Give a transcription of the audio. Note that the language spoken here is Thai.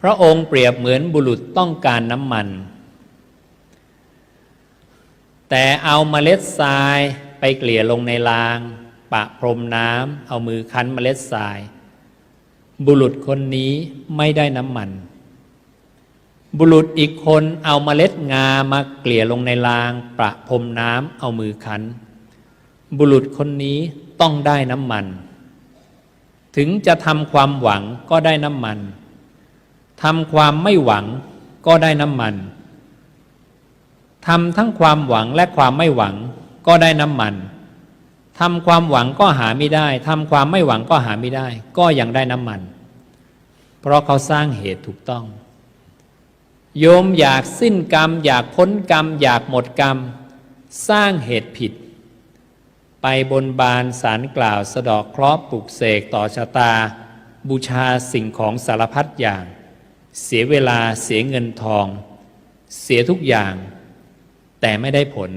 พระองค์เปรียบเหมือนบุรุษต้องการน้ำมัน แต่เอาเมล็ดทรายไปเกลี่ยลงในราง ปะพรมน้ำเอามือคั้นเมล็ดทราย บุรุษคนนี้ไม่ได้น้ำมัน บุรุษอีกคนเอาเมล็ดงามาเกลี่ยลงในราง ประพรมน้ำเอามือคั้น บุรุษคนนี้ต้องได้น้ำมัน ถึงจะทำความหวังก็ได้น้ำมัน ทำความไม่หวังก็ได้น้ำมันทำทั้งความหวังและความไม่หวังก็ได้น้ำมันทำความหวังก็หาไม่ได้ทำความไม่หวังก็หาไม่ได้ ก็ยังได้น้ำมัน เพราะเขาสร้างเหตุถูกต้อง โยมอยากสิ้นกรรม อยากพ้นกรรม อยากหมดกรรม สร้างเหตุผิด ไปบนบานสารกล่าวสะดอกเคราะห์ปลุกเสกต่อชะตา บูชาสิ่งของสารพัดอย่าง เสียเวลาเสียเงินทอง เสียทุกอย่าง แต่ไม่ได้ผล